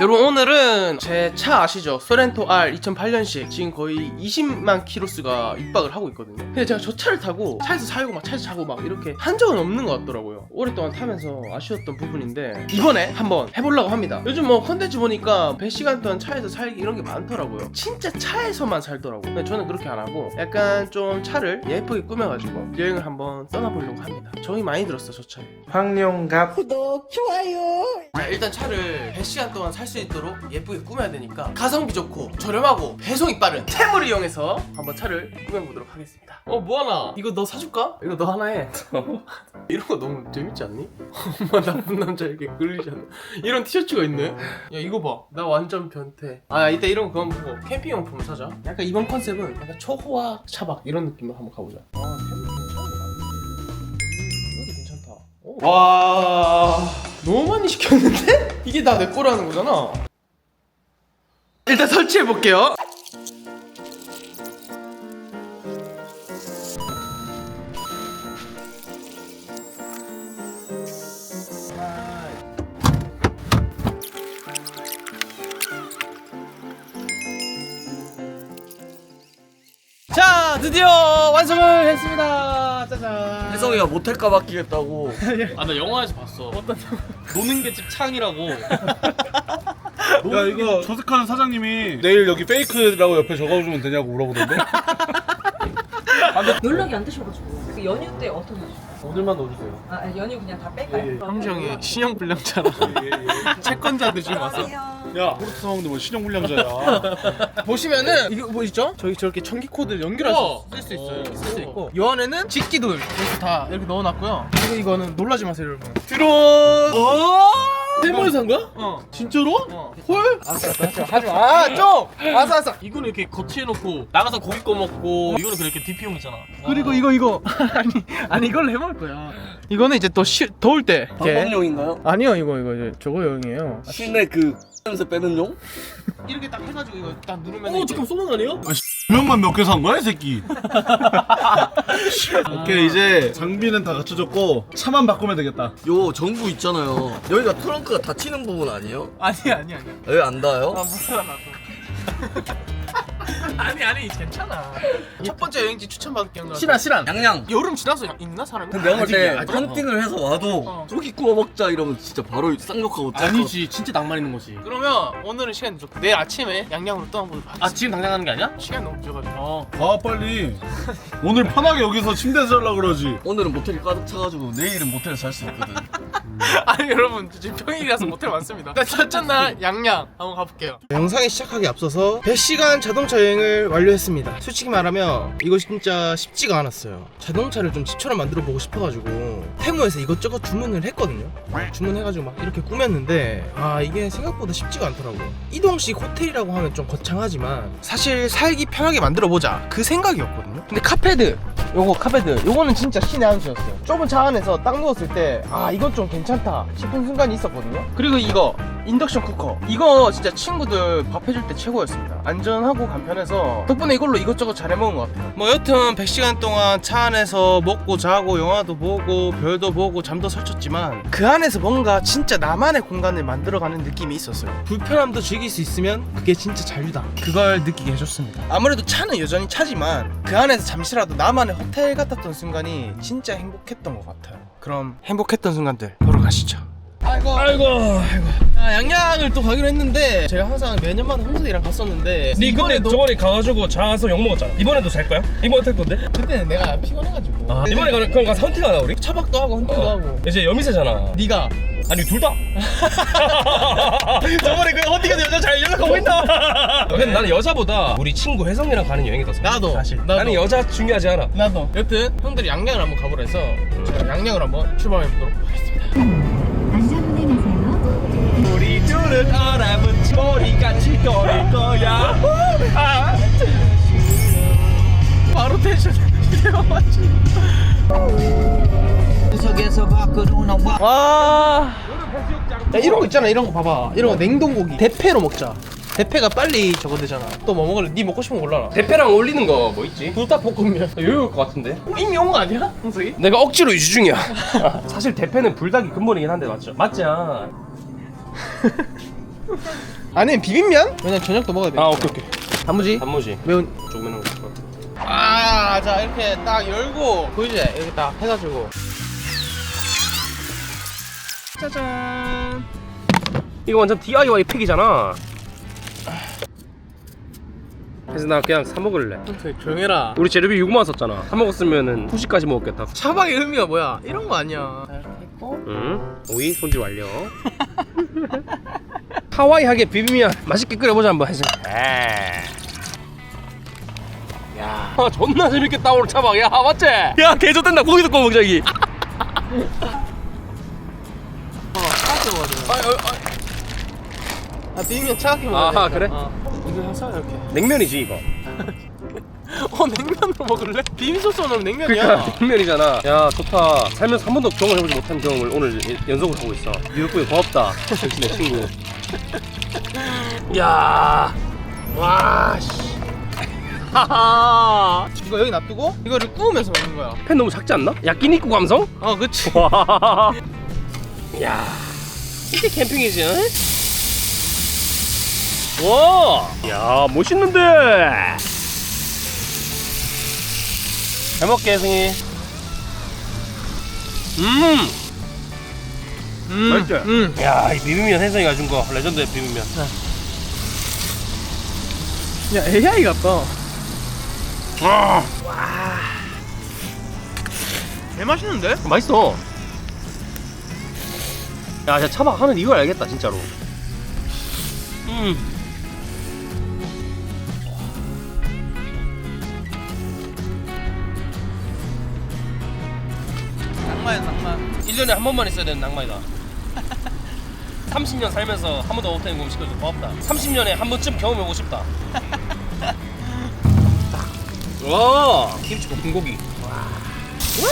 여러분 오늘은 제 차 아시죠? 소렌토 R 2008년식. 지금 거의 20만 키로수가 입박을 하고 있거든요. 근데 제가 저 차를 타고 차에서 살고 막 차에서 자고 막 이렇게 한 적은 없는 것 같더라고요. 오랫동안 타면서 아쉬웠던 부분인데 이번에 한번 해보려고 합니다. 요즘 뭐 컨텐츠 보니까 100시간 동안 차에서 살기 이런 게 많더라고요. 진짜 차에서만 살더라고요. 근데 저는 그렇게 안 하고 약간 좀 차를 예쁘게 꾸며가지고 여행을 한번 떠나보려고 합니다. 정이 많이 들었어 저 차에. 황룡갑. 구독, 좋아요. 자, 일단 차를 100시간 동안 살수 있도록 예쁘게 꾸며야 되니까 가성비 좋고 저렴하고 배송이 빠른 템을 이용해서 한번 차를 꾸며보도록 하겠습니다. 어 뭐하나? 이거 너 사줄까? 이거 너 하나 해. 이런 거 너무 재밌지 않니? 엄마 나쁜 남자에게 끌리지 않나 이런 티셔츠가 있네. 야 이거 봐나 완전 변태. 아 이따 이런 거 그만 보고 캠핑용품 사자. 약간 이번 컨셉은 약간 초호화 차박 이런 느낌으로 한번 가보자. 아템 괜찮네. 이것도 괜찮다. 오. 와. 너무 많이 시켰는데? 이게 다 내 거라는 거잖아. 일단 설치해 볼게요. 자 드디어 완성을 했습니다 짜잔. 혜성이가 모텔가 맡기겠다고. 아 나 영화에서 봤어. 어떤 노는 게 집 창이라고. 야 이거 조색하는 사장님이 내일 여기 페이크라고 옆에 적어주면 되냐고 물어보던데? 연락이 안 되셔가지고. 그 연휴 때 어떤 일? 오늘만 넣어주세요 아, 아니, 연휴 그냥 다 뺄까요? 형정이 신용불량자라 채권자들 지금 왔어 야 포르투 사원도 뭐 신용불량자야 보시면은 이거 뭐 있죠? 저기 저렇게 전기 코드를 연결해서 쓸 수 있어요. 쓸 수 있고 이 안에는 직기도 이렇게 다 이렇게 넣어놨고요. 그리고 이거는 놀라지 마세요, 여러분. 드론. 세모에서 산 거야? 어. 진짜로? 어. 헐? 알았어, 알았어. 하지 마. 아, 좀. 알았어, 알았어. 이거는 이렇게 거치해놓고 나가서 고기 꺼 먹고 이거는 그렇게 DP용이잖아. 그리고 이거 이거 아니 아니 이걸 해먹을 거야. 이거는 이제 또 시, 더울 때. 이렇게. 방법용인가요? 아니요, 이거 이거 이제 저거 용이에요. 실내 그 냄새 빼는 용? 이렇게 딱 해가지고 이거 딱 누르면. 어 잠깐 쏘는 거 아니에요? 분명만 몇 개 산 거야 이 새끼 오케이 이제 장비는 다 갖춰졌고 차만 바꾸면 되겠다 요 전구 있잖아요 여기가 트렁크가 닫히는 부분 아니에요? 아니 아니 아니. 여기 안 닿아요? 아 몰라 나도. 아니 아니 괜찮아. 첫 번째 여행지 추천받을 게 실한 실한. 양양 여름 지나서 있나 사람이? 근데 내가 볼때 아직이야, 아직? 헌팅을 해서 와도 어. 고기 구워 먹자 이러면 진짜 바로 쌍욕하고 아니지 진짜 낭만 있는 거지. 그러면 오늘은 시간이 좋고 내일 아침에 양양으로 떠나보도록 하겠습니다. 아 지금 당장 하는 게 아니야? 시간이 너무 부족하지고. 어. 아 빨리 오늘 편하게 여기서 침대에서 자려고 그러지 오늘은 모텔이 가득 차가지고 내일은 모텔에서 살수 있거든 아니 여러분 지금 평일이라서 모텔 많습니다. 일단 첫째 날 양양 한번 가볼게요. 영상이 시작하기 앞서서 100시간 자동차 여행을 완료했습니다. 솔직히 말하면 이거 진짜 쉽지가 않았어요. 자동차를 좀 집처럼 만들어 보고 싶어가지고 테무에서 이것저것 주문을 했거든요. 주문해가지고 막 이렇게 꾸몄는데 아 이게 생각보다 쉽지가 않더라고요. 이동식 호텔이라고 하면 좀 거창하지만 사실 살기 편하게 만들어 보자 그 생각이었거든요. 근데 카페드 요거 카페드 요거는 진짜 신의 한 수였어요. 좁은 차 안에서 딱 누웠을 때 아 이건 좀 괜찮다 싶은 순간이 있었거든요. 그리고 이거 인덕션 쿠커 이거 진짜 친구들 밥 해줄 때 최고였습니다. 안전하고 간편해서 덕분에 이걸로 이것저것 잘 해먹은 것 같아요. 뭐 여튼 100시간 동안 차 안에서 먹고 자고 영화도 보고 별도 보고 잠도 설쳤지만 그 안에서 뭔가 진짜 나만의 공간을 만들어가는 느낌이 있었어요. 불편함도 즐길 수 있으면 그게 진짜 자유다. 그걸 느끼게 해줬습니다. 아무래도 차는 여전히 차지만 그 안에서 잠시라도 나만의 호텔 같았던 순간이 진짜 행복했던 것 같아요. 그럼 행복했던 순간들 보러 가시죠. 아이고 아이고 아이고 아, 양양을 또 가기로 했는데 제가 항상 매년마다 홍석이랑 갔었는데 니 근데 이번에도 저번에 가가지고 자서 욕 먹었잖아. 이번에도 살 거야? 이번 탈 건데? 그때는 내가 피곤해가지고 아, 이번에 가 그럼 가서 헌팅 하나 우리? 차박도 하고 헌팅도 하고 이제 여미새잖아. 네가 아니 둘 다. 저번에 그 헌팅에서 여자 잘 연락하고 있다. 근데 나는 여자보다 우리 친구 혜성이랑 가는 여행이 더 좋아. 나도 사실 나도 나는 여자 중요하지 않아. 나도 여튼 형들이 양양을 한번 가보라 해서 제가 양양을 한번 출발해 보도록 하겠습니다. 둘은 알아붙이 머리같이 거릴 거야. 아. 바로 텐션 맞지 와 야, 이런 거 있잖아 이런 거 봐봐 이런 거 냉동고기 대패로 먹자 대패가 빨리 저거 되잖아 또 뭐 먹을래? 네 먹고 싶은 거 골라라 대패랑 어울리는 거 뭐 있지? 불닭 볶음면 여유 올것 같은데? 이미 온 거 아니야? 홍석이? 내가 억지로 유지 중이야. 사실 대패는 불닭이 근본이긴 한데 맞죠? 맞지? 아니 비빔면? 왜냐면 저녁도 먹어야 돼 아 오케이 오케이 단무지? 단무지 매운 거 좋아 아, 자 이렇게 딱 열고 보이지? 이렇게 딱 해가지고 짜잔. 이거 완전 DIY 팩이잖아 그래서 나 그냥 사 먹을래 조용해라. 우리 재료비 6만 원 썼잖아 사 먹었으면 후식까지 먹었겠다 차박의 의미가 뭐야? 이런 거 아니야. 응 오이 손질 완료 하와이하게 비비면 맛있게 끓여보자 한번 해서 야 아, 존나 재밌겠다 오늘 차박 야 맞지? 야 개좋된다 고기도 구워 먹자 여기 아 비빔면 차갑게 먹어야 되니까. 그래? 어. 이거 해서 이렇게. 냉면이지 이거 어 냉면으로 먹을래? 비빔 소스 넣으면 냉면이야. 그러니까 냉면이잖아 야 좋다 살면서 한 번도 경험해보지 못한 경험을 오늘 연속으로 하고 있어 미역국이 고맙다 역시 내 친구 야 와, 씨. 하하. 이거 여기 놔두고 이거를 구우면서 먹는 거야. 팬 너무 작지 않나? 야끼니쿠 감성? 어, 그치. 와. 야. 이게 캠핑이지, 응? 와. 야, 멋있는데. 잘 먹게, 승희. 음. 음, 맛있지? 음. 야, 이 비빔면 혜성이가 준 거. 레전드의 비빔면. 야 AI 같다. 와. 개 맛있는데? 맛있어. 야, 진짜 차박 하는 이유를 알겠다, 진짜로. 음. 낭만이야 낭만. 1년에 한 번만 있어야 되는 낭만이다. 30년 살면서 한 번도 못하는 음식을 좀 고맙다. 30년에 한 번쯤 경험해보고 싶다. 와, 김치 볶은 고기. 와,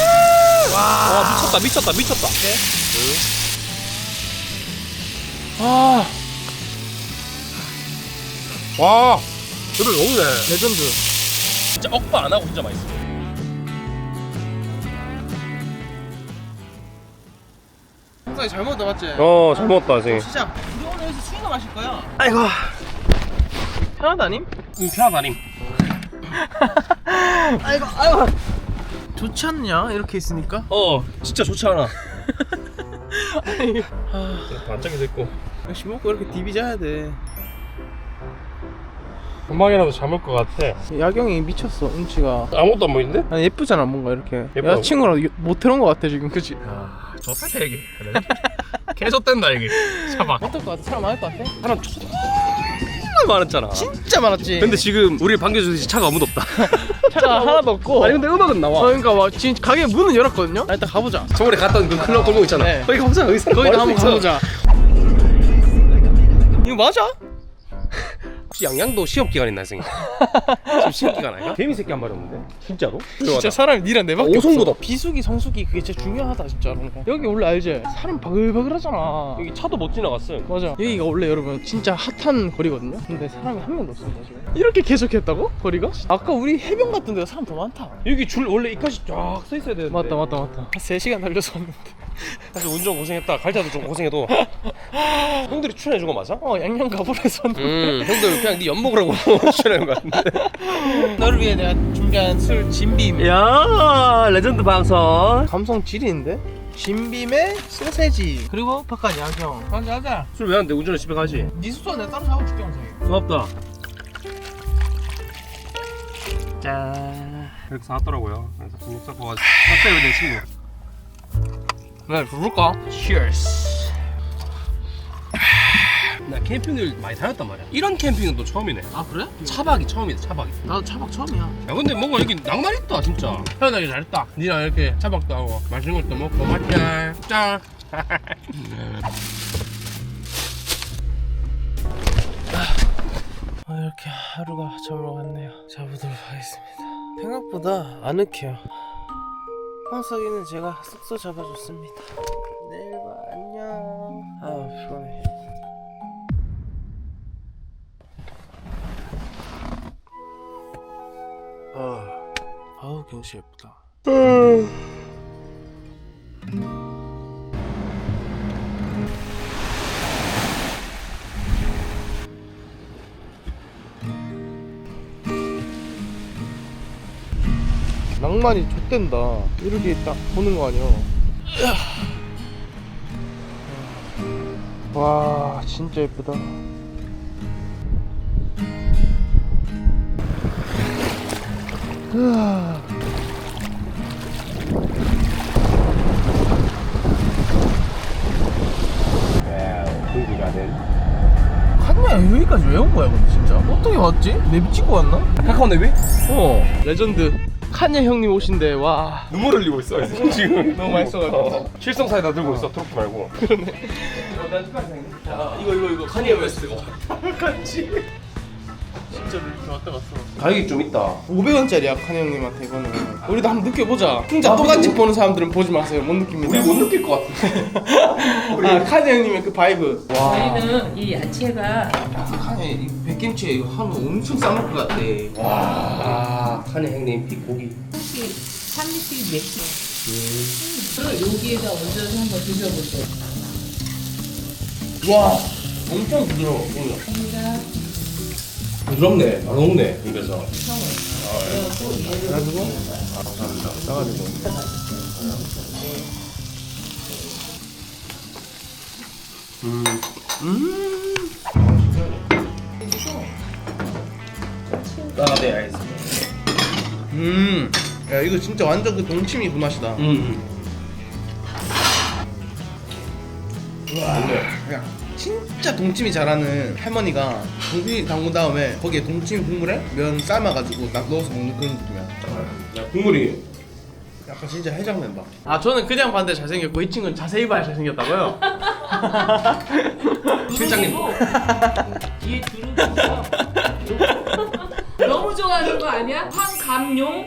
와, 미쳤다, 미쳤다, 미쳤다. 아 와, 저를 너무 네. 레전드. 진짜 억바 안 하고 진짜 맛있어. 형상이 잘 먹었다 맞지? 어, 잘 먹었다, 선생님. 진짜 우리 오늘 여기서 술이나 마실 거야. 아이고, 편하다님? 음, 편하다님. 아이고 아이고. 좋지 않냐 이렇게 있으니까? 어, 진짜 좋지 않아. 반짝이 됐고. 역시 먹고 이렇게 디비 자야 돼. 금방이라도 잠을 것 같아. 야경이 미쳤어 운치가. 아무것도 안 보이는데? 아니 예쁘잖아 뭔가 이렇게. 예뻐. 여자친구랑 모텔 온거 같아 지금 그치? 아, 좋다 얘기. 계속 된다 여기. 차박. 어떨 것 같아? 사람 많을 것 같아? 사람 정말 많았잖아. 진짜 많았지. 근데 지금 우리 반겨주듯이 차가 아무도 없다. 차가 하나도 없고. 아니 근데 음악은 나와. 어, 그러니까 막 지금 가게 문은 열었거든요. 아, 일단 가보자. 저번에 갔던 그 클럽 골목 있잖아. 네. 거기 가보자. 사람 거기도 한번. 가보자. 이거 맞아? 혹시 양양도 시험 기간 있나 선생님? 지금 시험 기간 아니야? 개미 새끼 한 마리 없는데? 진짜로? 진짜 사람이 니랑 내밖에 오성보다. 없어. 비수기 성수기 그게 진짜 중요하다 진짜로. 여기 원래 알지? 사람 바글바글하잖아. 여기 차도 못 지나갔음. 맞아. 여기가 원래 여러분 진짜 핫한 거리거든요. 근데 사람이 한 명도 없습니다 지금. 이렇게 계속했다고? 거리가? 아까 우리 해변 같은 데가 사람 더 많다. 여기 줄 원래 이까지 쫙 서 있어야 되는데. 맞다 맞다 맞다. 한 3시간 달려서 왔는데. 사실 운전 고생했다. 갈 때도 좀 고생해도 형들이 추천해준 거 맞아? 어 양양 가보래서 왔는데. 음, 형들 그냥 네 엿 먹으라고 추천해준 거 같은데. 너를 위해 내가 준비한 술 진빔. 야 레전드 방송. 감성 지리인데? 진빔에 소세지 그리고 바깥 야경. 가자 가자. 술 왜 안 돼? 운전을 집에 가지. 네 숙소 내가 따로 잡아줄게 영상이. 고맙다. 짠. 이렇게 사왔더라고요. 그래서 중국 사고 샀어요 내 친구. 네 부를까? Cheers. 나 캠핑을 많이 다녔단 말이야. 이런 캠핑은 또 처음이네. 아 그래? 차박이 처음이다. 차박이. 나도 차박 처음이야. 야 근데 뭔가 여기 낭만 있다 진짜. 태어나기 잘했다. 니랑 이렇게 차박도 하고 맛있는 것도 먹고 맞지? 짠. 아, 이렇게 하루가 저물어 갔네요. 자보도록 하겠습니다. 생각보다 아늑해요. 황석이는 제가 숙소 잡아줬습니다. 내일 봐 안녕. 아 피곤해. 아, 아우 경치 예쁘다. 낭만이 좆된다 이렇게 딱 보는 거 아니야 와 진짜 예쁘다 칸야 여기까지 왜 온 거야 근데 진짜 어떻게 왔지? 내비 찍고 왔나? 카카오 내비? 어 레전드 칸야 형님 오신대 와. 눈물 흘리고 있어 지금. 너무 맛있어가지고. 실성 사이다 들고 있어 트로피 말고. 야, 이거 이거 이거. 카니에 웨스트가 같이 진짜 이렇게 왔다 갔어 가격이 좀 있다. 500원짜리야 칸 형님한테 이거는. 우리도 한번 느껴보자. 진짜 똑같이 보는 사람들은 보지 마세요. 못 느낍니다. 우리 못 느낄 것 같아. 아칸 형님의 그 바이브. 저희는 이 야채가 칸야 이 백김치에 이거 하면 엄청 싸먹을 것 같대 아 칸의 형님 이 고기. 혹시 삼시 맥주 그리고 여기에다 얹어서 한번 드셔보세요. 와 엄청 부드러워 감사합니다 부드럽네 안 녹네 입에서 그래가지고 싸가지고 아네 알겠습니다 음. 야 이거 진짜 완전 그 동치미 그 맛이다. 음. 와. 야 진짜 동치미 잘하는 할머니가 고기 담근 다음에 거기에 동치미 국물에 면 삶아가지고 딱 넣어서 먹는 그런 느낌이야. 야 국물이 약간 진짜 해장된다. 아 저는 그냥 봤는데 잘생겼고 이 친구는 자세히 봐야 잘생겼다고요? 실장님. 뒤에 너무 좋 아니야? 황감용?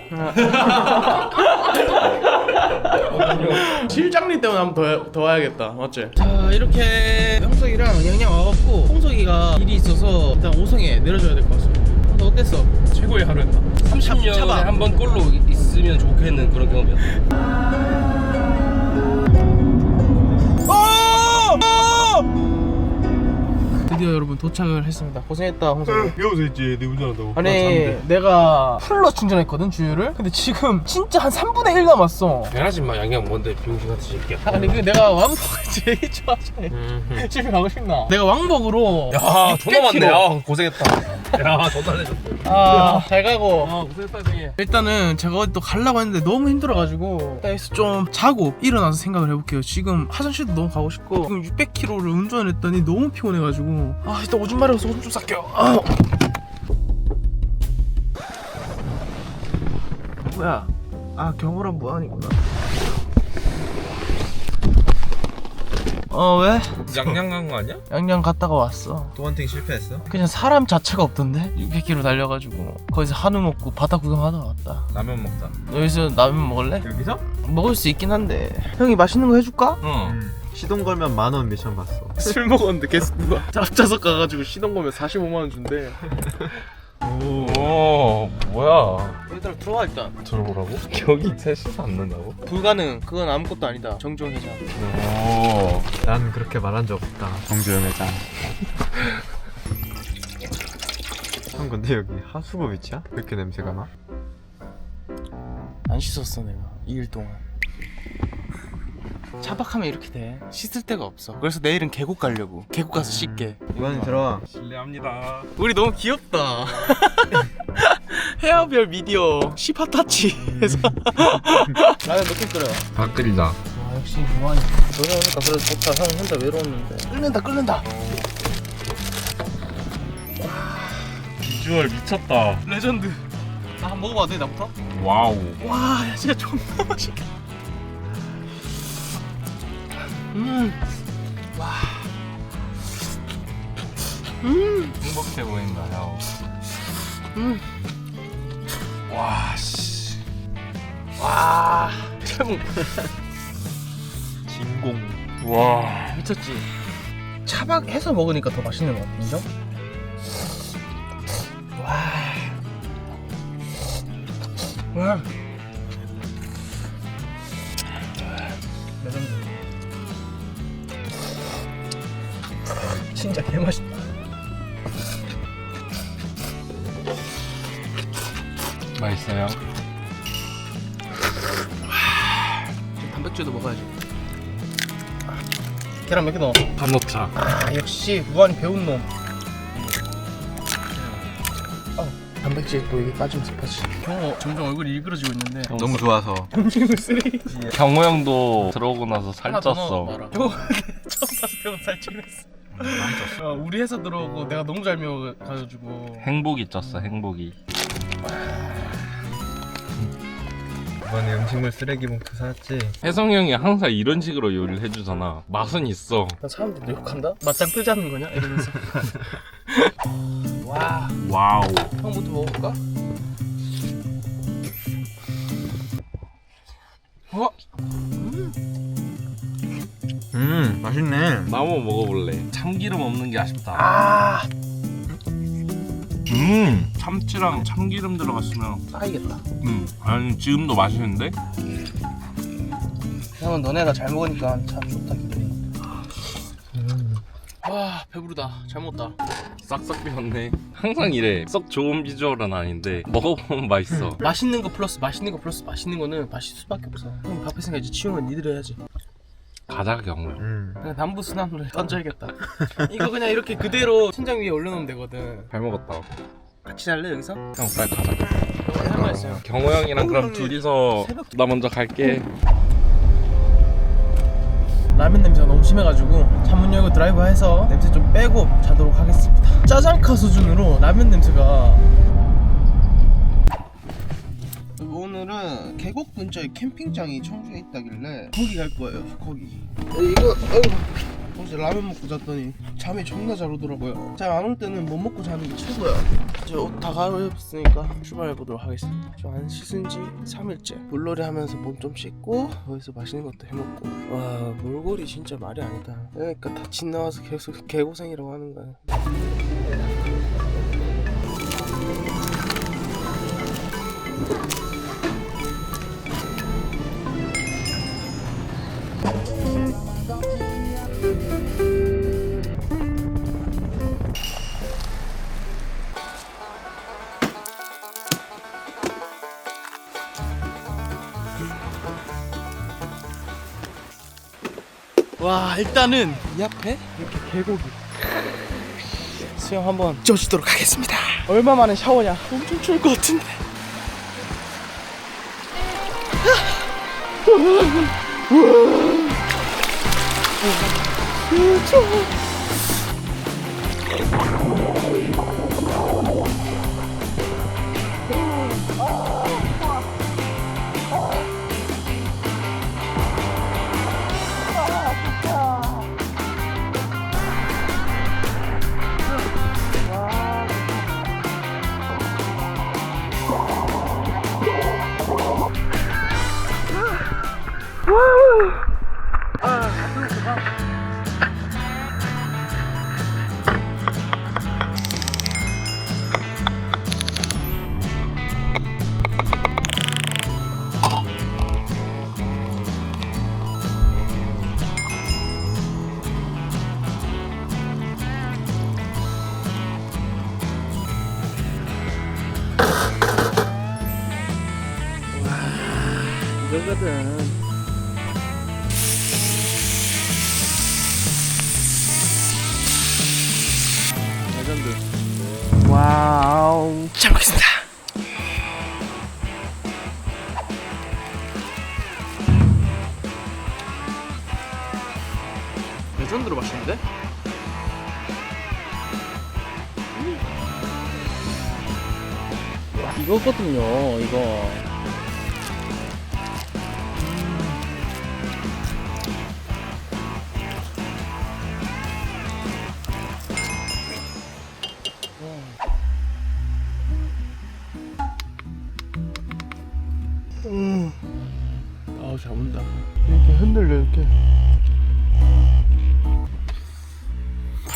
실장님 때문에 한 번 더, 더 와야겠다 맞지? 자 이렇게 형석이랑 양양 와갖고 홍석이가 일이 있어서 일단 오성에 내려줘야 될 것 같습니다 너 어땠어? 최고의 하루였다 30년에 차박. 한 번 꼴로 있으면 좋겠는 그런 경험이었다 드디어 여러분 도착을 했습니다. 고생했다 홍석이 여기서 있지 네 운전한다고 아니 내가 풀로 충전했거든 주유를. 근데 지금 진짜 한 3분의 1 남았어. 미안하지 마 양양 뭔데 비용신 같은 새끼야. 아니 그 내가 왕복을 제일 좋아하잖아. 집에 가고 싶나? 내가 왕복으로 야 존나 600km. 많네. 아 고생했다 야 존나 내줬다 아잘 가고. 아 고생했다 형님. 일단은 제가 어디 또 가려고 했는데 너무 힘들어가지고 일단 여기서 좀 자고 일어나서 생각을 해볼게요. 지금 화장실도 너무 가고 싶고 지금 600km를 운전을 했더니 너무 피곤해가지고. 아 일단 오줌 마려워서 오줌 좀 쌀게요. 아. 뭐야? 아 경호란 무한이구나 어 왜? 양양 간 거 아니야? 양양 갔다가 왔어 또 헌팅 실패했어? 그냥 사람 자체가 없던데 600km 달려가지고 거기서 한우 먹고 바다 구경하다 왔다 라면 먹자 여기서 라면 먹을래? 여기서? 먹을 수 있긴 한데 형이 맛있는 거 해줄까? 응 시동 걸면 만 원 미션 봤어. 술 먹었는데 게스트가 앞좌석 가가지고 시동 거면 45만 원 준대 오 뭐야 얘들아 들어와 일단 들어보라고? 여기 셋이서 안 넣는다고? 불가능 그건 아무것도 아니다 정주영 회장 난 그렇게 말한 적 없다. 정주영 회장 형 근데 여기 하수구 위치야? 왜 이렇게 냄새가 나? 안 씻었어 내가 2일 동안 차박하면 이렇게 돼. 씻을 데가 없어. 그래서 내일은 계곡 가려고. 계곡 가서 씻게. 이완이 들어와. 실례합니다. 우리 너무 귀엽다. 헤어별 미디어 시파타치 해서. 라면 몇개 끓여 다 끓이자 와 역시 무한히. 너네 오니까 그래도 좋다 형 혼자 외로웠는데. 끓는다 끓는다. 비주얼 미쳤다. 레전드. 나 한 번 먹어봐도 돼 나부터? 와우. 와 야, 진짜 존나 맛있게 음 행복해 보인다 야 음. 와 씨 와 최고 진공. 와 미쳤지 차박해서 먹으니까 더 맛있는 것 같아 인정? 와 와. 진짜 개맛있다 맛있어요 단백질도 먹어야지. 아, 계란 몇 개 넣어? 밥 넣자. 아, 역시 무한히 배운 놈. 어, 단백질 또 이게 빠지면 슬퍼지. 경호 점점 얼굴이 일그러지고 있는데. 너무 좋아서 음식물 쓰레기. 경호 형도 들어오고 나서 하나 더 넣어봐라. 경호 처음 봤을 때보다 살찌긴 했어. 어, 우리 회사 들어오고 내가 너무 잘 먹어가지고 행복이 쪘어 행복이. 이번에 음식물 쓰레기 봉투 샀지 혜성 형이 항상 이런 식으로 요리를 해주잖아. 맛은 있어. 난 사람들이 욕한다? 맞짱 뜨자는 거냐? 이러면서 와 와우. 형부터 먹어볼까? 어? 음 맛있네. 나 한번 먹어볼래. 참기름 없는 게 아쉽다. 아. 음. 참치랑 참기름 들어갔으면 쌓이겠다. 음 아니 지금도 맛있는데? 형은 너네가 잘 먹으니까 참 좋다 기분이 와 배부르다. 잘 먹었다. 싹싹 비었네. 항상 이래. 썩 좋은 비주얼은 아닌데 먹어보면 맛있어. 맛있는 거 플러스 맛있는 거 플러스 맛있는 거는 맛있을 수밖에 없어. 형 밥 했으니까 이제 치우는 건 니들 해야지 가자 경우야 음. 그냥 남부 순환으로 던져야겠다. 이거 그냥 이렇게 그대로 천장 위에 올려놓으면 되거든. 잘 먹었다. 같이 잘래 여기서? 형 빨리 가자. 할말 있어요 경호 형이랑 그럼 둘이서 나 먼저 갈게. 라면 냄새가 너무 심해가지고 창문 열고 드라이브 해서 냄새 좀 빼고 자도록 하겠습니다. 짜장카 수준으로 라면 냄새가 계곡 근처에 캠핑장이 청주에 있다길래 거기 갈 거예요 거기. 이거 아이고. 어제 라면 먹고 잤더니 잠이 존나 잘 오더라고요. 잠 안 올 때는 못 먹고 자는 게 최고야. 이제 옷 다 갈아입었으니까 출발해 보도록 하겠습니다. 저안 씻은 지 3일째 물놀이 하면서 몸 좀 씻고 거기서 맛있는 것도 해먹고. 와 몰골이 진짜 말이 아니다. 그러니까 다친 나와서 계속 개고생이라고 하는 거야 일단은 이 앞에 이렇게 계곡이. 수영 한번 쪄주도록 하겠습니다. 얼마 만에 샤워냐? 엄청 추울 것 같은데. 이거 잘 먹겠습니다 레전드로 맛있는데? 이거거든요 이거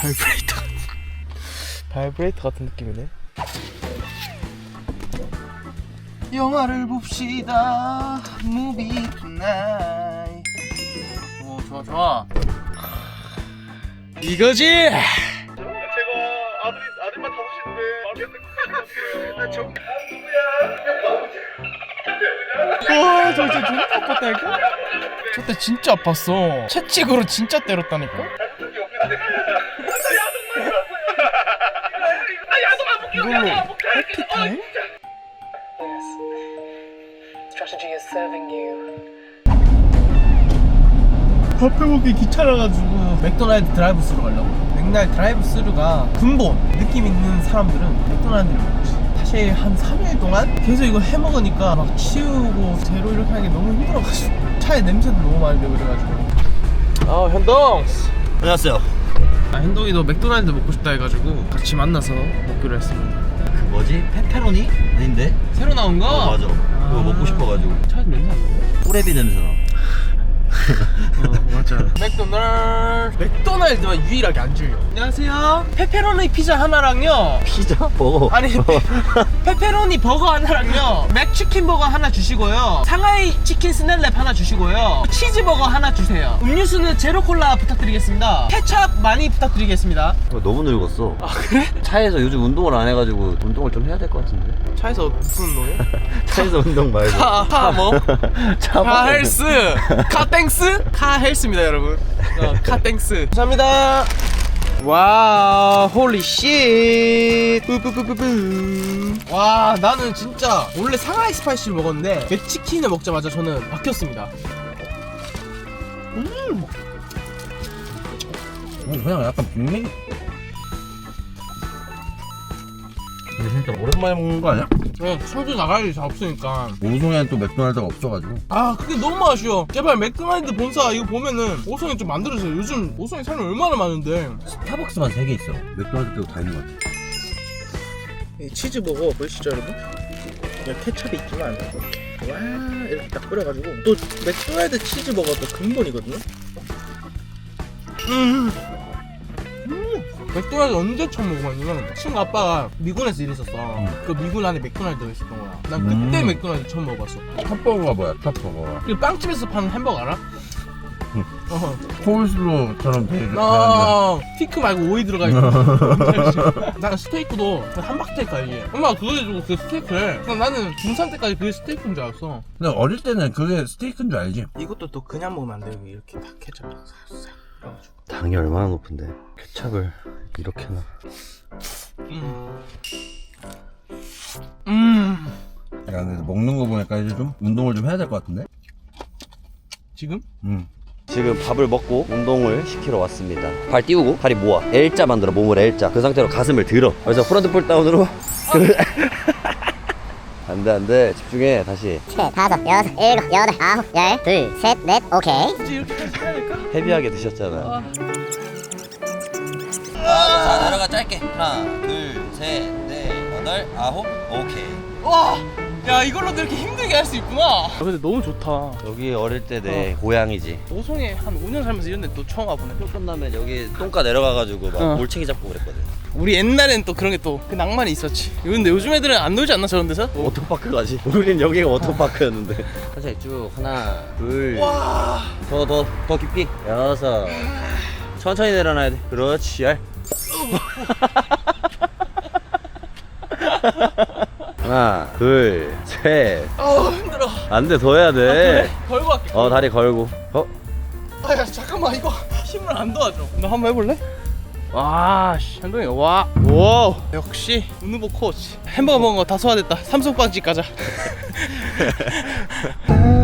바이브레이터. 같은- 바이브레이터 같은 느낌이네. 영화를 봅시다. 무비 투나잇. 오 좋아 좋아. 이거지. 제가 아들 아들만 다섯인데 정... 아? 와, 저 진짜 존나 아팠다니까? 저때 진짜 아팠어. 채찍으로 진짜 때렸다니까? 이걸로 해피타임? 밥 해먹기 귀찮아가지고 맥도날드 드라이브스루 가려고. 맥날 드라이브스루가 근본 느낌 있는 사람들은 맥도날드를 먹지 사실 한 3일 동안 계속 이거 해먹으니까 막 치우고 재료 이렇게 하는 게 너무 힘들어가지고 차에 냄새도 너무 많이 나고 그래가지고. 아 현동 안녕하세요. 아 현동이도 맥도날드 먹고 싶다 해가지고 같이 만나서 먹기로 했습니다 그 뭐지? 페페로니? 아닌데? 새로 나온 거? 어, 맞아. 그거 먹고 싶어가지고. 차에서 냄새 안 나요? 꼬레비 냄새 나. 어 맞아 맥도날드. 맥도날드만 유일하게 안 줄려. 안녕하세요. 페페로니 피자 하나랑요. 피자? 버거. 아니 페페로니 버거 하나랑요. 맥치킨 버거 하나 주시고요. 상하이 치킨 스낵랩 하나 주시고요. 치즈버거 하나 주세요. 음료수는 제로 콜라 부탁드리겠습니다. 케찹 많이 부탁드리겠습니다. 너무 늙었어. 아 그래? 차에서 요즘 운동을 안 해가지고 운동을 좀 해야 될 것 같은데. 차에서 무슨 운동이요? 차에서 운동 말고. 카뭐? 차 카헬스. 카땡스 카헬스입니다 여러분. 어, 카 땡스. 감사합니다. 와 홀리 쉣. 뿌뿌뿌뿌뿌. 와 나는 진짜 원래 상하이 스파이시를 먹었는데 맥치킨을 먹자마자 저는 바뀌었습니다. 그냥 약간 빅맥. 이거 진짜 오랜만에 먹는 거 아니야? 네, 청주 나갈 일이 잘 없으니까 오송에는 또 맥도날드가 없어가지고. 아 그게 너무 아쉬워 제발 맥도날드 본사 이거 보면은 오송이 좀 만들어주세요 요즘 오송이 사람이 얼마나 많은데 스타벅스만 3개 있어. 맥도날드 빼고 다 있는 것 같아. 이 치즈 버거 보이시죠 여러분? 그냥 케첩이 있지만 와 이렇게 딱 끓여가지고 또 맥도날드 치즈 버거도 근본이거든요 음. 음. 맥도날드 언제 처음 먹어봤냐면 친구 아빠가 미군에서 일했었어 그 미군 안에 맥도날드가 있었던 거야 난 그때 음. 맥도날드 처음 먹어봤어 탑버거가 뭐야? 탑버거. 그 빵집에서 파는 햄버거 알아? 응. 어. 코울슬로처럼 되게 아, 스테이크 말고 오이 들어가 있고. 나는 스테이크도 그 함박스테이크야 이게. 엄마가 그거 해주고 그 스테이크를. 그냥 나는 중3 때까지 그게 스테이크인 줄 알았어. 근데 어릴 때는 그게 스테이크인 줄 알지? 이것도 또 그냥 먹으면 안 돼요. 이렇게 다 케첩 싹싹. 당이 얼마나 높은데 케찹을 이렇게나 음. 음. 야 근데 먹는 거 보니까 이제 좀 운동을 좀 해야 될 것 같은데? 지금? 응. 지금 밥을 먹고 운동을 시키러 왔습니다 발 띄우고 다리 모아 L자 만들어 몸을 L자 그 상태로 가슴을 들어 그래서 프론트 폴 다운으로 안돼 안돼 집중해 다시 셋, 다섯, 여섯, 일곱, 여덟, 아홉, 열, 둘, 셋, 넷, 오케이. 굳이 이렇게까지 해야 될까? 헤비하게 드셨잖아 자 내려가 짧게 하나 둘셋넷 여덟 아홉 오케이 와! 야 이걸로도 이렇게 힘들게 할 수 있구나. 아, 근데 너무 좋다. 여기 어릴 때 내 고향이지 오송에 한 5년 살면서 이런 데 또 처음 와보네. 표 끝나면 여기 똥가 내려가가지고 막 어. 몰챙이 잡고 그랬거든 우리 옛날엔 또 그런 게 또 그 낭만이 있었지. 근데 요즘 애들은 안 놀지 않나 저런 데서? 워터파크 가지 우린 여기가 워터파크였는데 천천히 쭉 하나 둘더 더더 깊이 여섯 천천히 내려놔야 돼 그렇지 열 하나 둘셋 어 힘들어. 안돼 더 해야 돼 걸고 할게. 어 다리 걸고 어 아, 야, 잠깐만 이거 힘을 안 도와줘. 너 한번 해볼래? 와, 씨, 현동이 와, 와, 역시 우누보 코치. 햄버거 먹은 거 다 소화됐다. 삼성빵집 가자.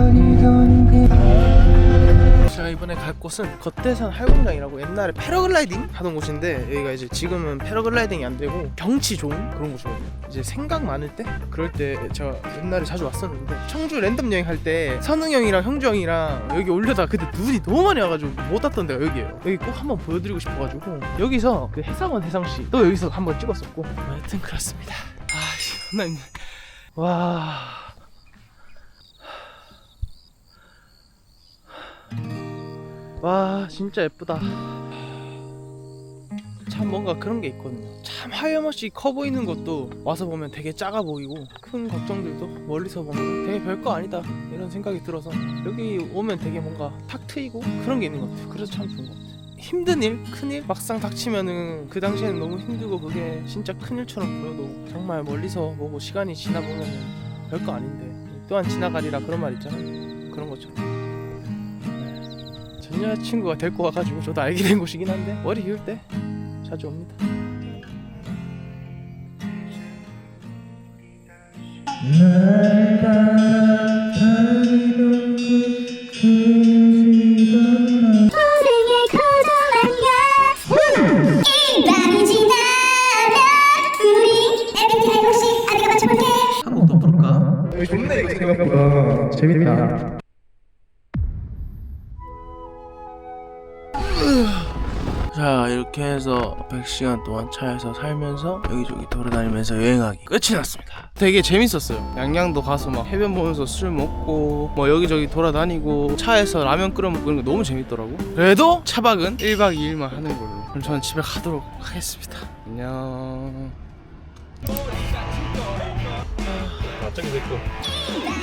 제가 이번에 갈 곳은 겉대산 활공장이라고 옛날에 패러글라이딩 하던 곳인데 여기가 이제 지금은 패러글라이딩이 안 되고 경치 좋은 그런 곳이거든요. 이제 생각 많을 때 그럴 때 제가 옛날에 자주 왔었는데 청주 랜덤 여행 할 때 선웅 형이랑 형주 형이랑 여기 올려다 그때 눈이 너무 많이 와가지고 못 왔던 데가 여기예요. 여기 꼭 한번 보여드리고 싶어가지고 여기서 그 해상원 해상시 또 여기서 한번 찍었었고 하여튼 그렇습니다. 아, 난 와. 와 진짜 예쁘다. 참 뭔가 그런 게 있거든요. 참 하염없이 커 보이는 것도 와서 보면 되게 작아 보이고 큰 걱정들도 멀리서 보면 되게 별거 아니다 이런 생각이 들어서 여기 오면 되게 뭔가 탁 트이고 그런 게 있는 것 같아요. 그래서 참 좋은 것 같아요. 힘든 일, 큰 일 막상 닥치면은 그 당시에는 너무 힘들고 그게 진짜 큰 일처럼 보여도 정말 멀리서 보고 시간이 지나 보면은 별거 아닌데 또한 지나가리라 그런 말 있잖아 그런 네. 전 여자친구가 데리고 와가지고 저도 알게 된 곳이긴 한데 머리 기울 때 자주 옵니다. 부를까? 좋네 이거 생각보다. 재밌다 이렇게 해서 100시간 동안 차에서 살면서 여기저기 돌아다니면서 여행하기. 끝이 났습니다. 되게 재밌었어요. 양양도 가서 막 해변 보면서 술 먹고 뭐 여기저기 돌아다니고 차에서 라면 끓여 먹고 이런 거 너무 재밌더라고. 그래도 차박은 1박 2일만 하는 걸로. 그럼 저는 집에 가도록 하겠습니다. 안녕. 갑자기 됐고. 이밤이 지나면